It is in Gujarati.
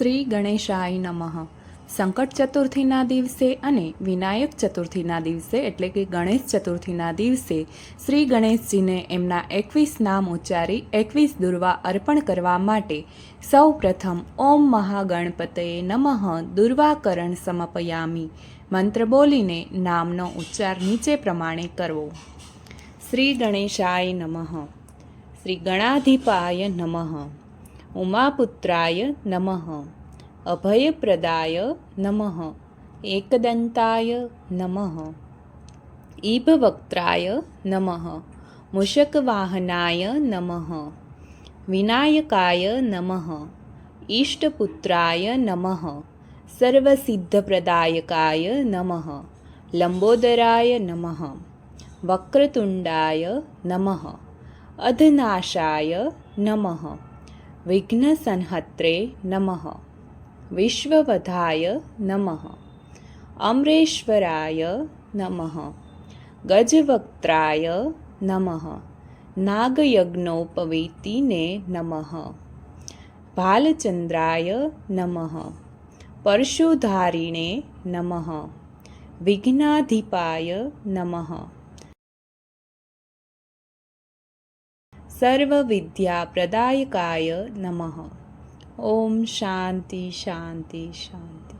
શ્રી ગણેશાય નમઃ. સંકટ ચતુર્થીના દિવસે અને વિનાયક ચતુર્થીના દિવસે એટલે કે ગણેશ ચતુર્થીના દિવસે શ્રી ગણેશજીને એમના એકવીસ નામ ઉચ્ચારી એકવીસ દુર્વા અર્પણ કરવા માટે સૌ પ્રથમ ઓમ મહાગણપતયે નમઃ દુર્વાકરણ સમપયામી મંત્ર બોલીને નામનો ઉચ્ચાર નીચે પ્રમાણે કરવો. શ્રી ગણેશાય નમઃ. શ્રી ગણાધિપાય નમઃ. उमापुत्राय नमः। अभयप्रदाय नमः। एकदन्ताय नमः। ईभवक्त्राय नमः। मूषकवाहनाय नमः। विनायकाय नमः। इष्टपुत्राय नमः। सर्वसिद्धप्रदायकाय नमः। लम्बोदराय नमः। वक्रतुण्डाय नमः। अधनाशाय नमः। વિઘ્નસંહત્રે નમઃ વિશ્વવધાય નમઃ અમરેશ્વરાય નમઃ ગજવક્ત્રાય નમઃ નાગયજ્ઞોપવીતિને નમઃ ભાલચંદ્રાય નમઃ પરશુધારિણે નમઃ વિઘ્નાધિપાય નમઃ સર્વવિદ્યાપ્રદાયકાય નમઃ ઓમ શાંતિ શાંતિ શાંતિ